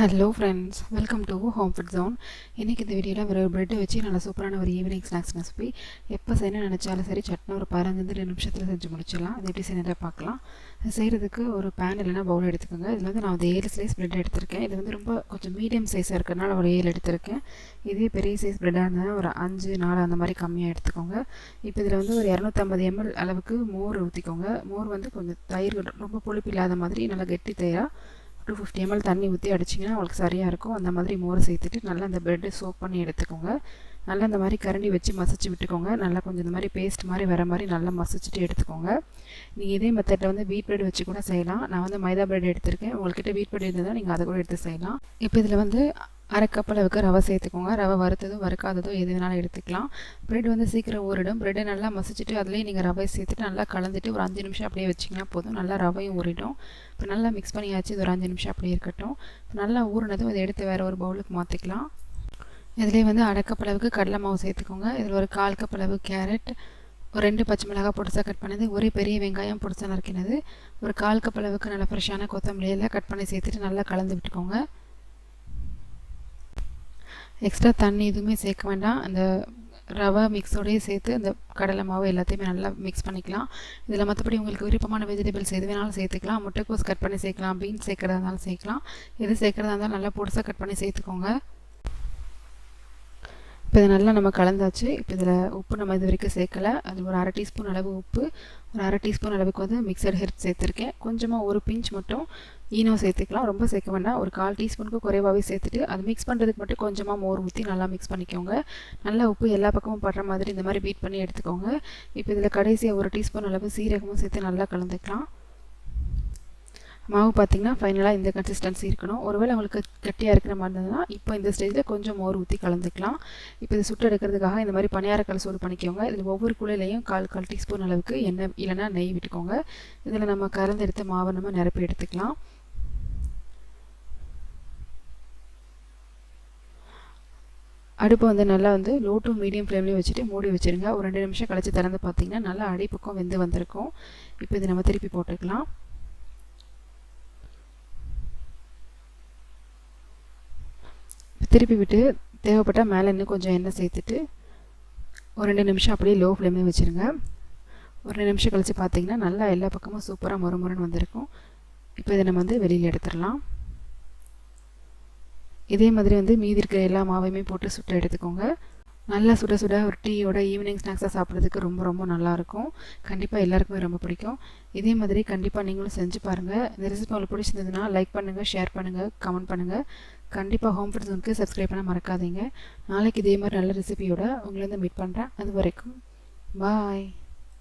Hello friends welcome to home food zone இன்றைக்கி இந்த வீடியோவில் ஒரு ப்ரெட்டை வச்சு நல்லா சூப்பரான ஒரு ஈவினிங் ஸ்நாக்ஸ் ரெசிபி எப்போ செய்யணும்னு நினச்சாலும் சரி சட்னி ஒரு பதினஞ்சு ரெண்டு நிமிஷத்தில் செஞ்சு முடிச்சிடலாம். அது எப்படி செய்யறதை பார்க்கலாம். செய்கிறதுக்கு ஒரு பேன் இல்லைனா பவுல் எடுத்துக்கோங்க. இதில் வந்து நான் வந்து ஏழு சைஸ் ப்ரெட் எடுத்திருக்கேன். இது வந்து ரொம்ப கொஞ்சம் மீடியம் சைஸாக இருக்கிறனால ஒரு ஏழு எடுத்திருக்கேன். இதே பெரிய சைஸ் ப்ரெட்டாக இருந்தால் ஒரு அஞ்சு நாலு அந்த மாதிரி கம்மியாக எடுத்துக்கோங்க. இப்போ இதில் வந்து ஒரு இரநூத்தம்பது எம்எல் அளவுக்கு மோர் ஊற்றிக்கோங்க மோர் வந்து கொஞ்சம் தயிர் ரொம்ப புளிப்பு இல்லாத மாதிரி நல்லா கெட்டி தயிராக டூ ஃபிஃப்டி எம்எல் தண்ணி ஊற்றி அடிச்சிங்கன்னா உங்களுக்கு சரியாக இருக்கும். அந்த மாதிரி மோரை சேர்த்துட்டு நல்லா அந்த ப்ரெட்டு சோப் பண்ணி எடுத்துக்கோங்க. நல்லா இந்த மாதிரி கரண்டி வச்சு மசிச்சு விட்டுக்கோங்க. நல்லா கொஞ்சம் இந்த மாதிரி பேஸ்ட் மாதிரி வர மாதிரி நல்லா மசிச்சுட்டு எடுத்துக்கோங்க. நீங்கள் இதே மெத்தடில் வந்து வீட் பிரெட் வச்சு கூட செய்யலாம். நான் வந்து மைதா ப்ரெட் எடுத்திருக்கேன். உங்கள்கிட்ட வீட் ப்ரெட் இருந்தால் நீங்கள் அதை கூட எடுத்து செய்யலாம். இப்போ இதில் வந்து அரை கப் அளவுக்கு ரவை சேர்த்துக்கோங்க. ரவை வறுத்ததும் வறுக்காததும் எது வேணாலும் எடுத்துக்கலாம். ப்ரெட் வந்து சீக்கிரம் ஊறிடும். ப்ரெட்டை நல்லா மசிச்சுட்டு அதுலேயே நீங்கள் ரவை சேர்த்துட்டு நல்லா கலந்துட்டு ஒரு அஞ்சு நிமிஷம் அப்படியே வச்சிங்கன்னா போதும். நல்லா ரவையும் ஊறிடும். இப்போ நல்லா மிக்ஸ் பண்ணியாச்சு. இது ஒரு அஞ்சு நிமிஷம் அப்படியே இருக்கட்டும். இப்போ நல்லா ஊறினதும் அதை எடுத்து வேறு ஒரு பவுலுக்கு மாற்றிக்கலாம் இதிலே வந்து அரை அளவுக்கு கடலை மாவு சேர்த்துக்கோங்க. இதில் ஒரு கால் கப் அளவு கேரட் ஒரு ரெண்டு பச்சை மிளகாய் பொடிசாக கட் பண்ணது ஒரே பெரிய வெங்காயம் பொடிசாக நறுக்கினது. ஒரு கால் கப் அளவுக்கு நல்லா ஃப்ரெஷ்ஷான கொத்தமல்லியில் கட் பண்ணி சேர்த்துட்டு நல்லா கலந்து விட்டுக்கோங்க. எக்ஸ்ட்ரா தண்ணி எதுவுமே சேர்க்க வேண்டாம். அந்த ரவை மிக்ஸோடையே சேர்த்து அந்த கடலை மாவு எல்லாத்தையுமே நல்லா மிக்ஸ் பண்ணிக்கலாம். இதில் மற்றபடி உங்களுக்கு விருப்பமான வெஜிடபிள்ஸ் எது வேணாலும் சேர்த்துக்கலாம். முட்டைக்கோஸ் கட் பண்ணி சேர்க்கலாம். பீன்ஸ் சேர்க்குறதா இருந்தாலும் சேர்க்கலாம். எது சேர்க்குறதா இருந்தாலும் நல்லா பொடிசாக கட் பண்ணி சேர்த்துக்கோங்க. இப்போ இதை நல்லா நம்ம கலந்தாச்சு. இப்போ இதில் உப்பு நம்ம இது வரைக்கும் சேர்க்கலை. அது ஒரு அரை டீஸ்பூன் அளவு உப்பு ஒரு அரை டீஸ்பூன் அளவுக்கு வந்து மிக்சர் ஹெர்ப் சேர்த்துருக்கேன். கொஞ்சமாக ஒரு பிஞ்ச் மட்டும் ஈனோ சேர்த்துக்கலாம். ரொம்ப சேர்க்க வேண்டாம். ஒரு கால் டீஸ்பூனுக்கு குறைவாகவே சேர்த்துட்டு அது மிக்ஸ் பண்ணுறதுக்கு மட்டும் கொஞ்சமாக மோர் ஊற்றி நல்லா மிக்ஸ் பண்ணிக்கோங்க. நல்லா உப்பு எல்லா பக்கமும் படுற மாதிரி இந்த மாதிரி பீட் பண்ணி எடுத்துக்கோங்க. இப்போ இதில் கடைசியாக ஒரு டீஸ்பூன் அளவு சீரகமும் சேர்த்து நல்லா கலந்துக்கலாம். மாவு பார்த்திங்கன்னா ஃபைனலாக இந்த கன்சிஸ்டன்சி இருக்கணும். ஒருவேளை உங்களுக்கு கட்டியாக இருக்கிற மாதிரி இருந்ததுன்னா இப்போ இந்த ஸ்டேஜில் கொஞ்சம் மோர் ஊற்றி கலந்துக்கலாம். இப்போ இது சுட்டு எடுக்கிறதுக்காக இந்த மாதிரி பணியாரக்கல் சூடு பண்ணிக்கோங்க. இதில் ஒவ்வொரு குழையிலையும் கால் கால் டீஸ்பூன் அளவுக்கு எண்ணெய் இல்லைனா நெய் விட்டுக்கோங்க. இதில் நம்ம கலந்து எடுத்த மாவை நம்ம நிரப்பி எடுத்துக்கலாம். அடுப்பு வந்து நல்லா வந்து லோ டு மீடியம் ஃப்ளேம்லேயும் வச்சுட்டு மூடி வச்சுருங்க. ஒரு ரெண்டு நிமிஷம் கழித்து திறந்து பார்த்தீங்கன்னா நல்லா அடிப்பக்கம் வெந்து வந்திருக்கும். இப்போ இதை நம்ம திருப்பி போட்டுக்கலாம். திருப்பி விட்டு தேவைப்பட்டால் மேலே இன்னும் கொஞ்சம் எண்ணெய் சேர்த்துட்டு ஒரு ரெண்டு நிமிஷம் அப்படியே லோ ஃப்ளேமில் வச்சுருங்க. ஒரு ரெண்டு நிமிஷம் கழித்து பார்த்தீங்கன்னா நல்லா எல்லா பக்கமும் சூப்பராக முறுமுறுன்னு வந்திருக்கும். இப்போ இதை நம்ம வந்து வெளியில் எடுத்துடலாம். இதே மாதிரி வந்து மீதி இருக்கிற எல்லா மாவையுமே போட்டு சுட்டு எடுத்துக்கோங்க. நல்லா சுட சுட ஒரு டீயோட ஈவினிங் ஸ்நாக்ஸாக சாப்பிட்றதுக்கு ரொம்ப ரொம்ப நல்லாயிருக்கும் கண்டிப்பாக எல்லாருக்குமே ரொம்ப பிடிக்கும். இதே மாதிரி கண்டிப்பாக நீங்களும் செஞ்சு பாருங்கள் இந்த ரெசிபி உங்களுக்கு பிடிச்சிருந்ததுன்னா லைக் பண்ணுங்கள் ஷேர் பண்ணுங்கள் கமெண்ட் பண்ணுங்கள் கண்டிப்பாக ஹோம் ஃபுட் ஜோனுக்கு சப்ஸ்கிரைப் பண்ண மறக்காதீங்க. நாளைக்கு இதே மாதிரி நல்ல ரெசிபியோட உங்களை வந்து மீட் பண்ணுறேன் அது வரைக்கும் பாய்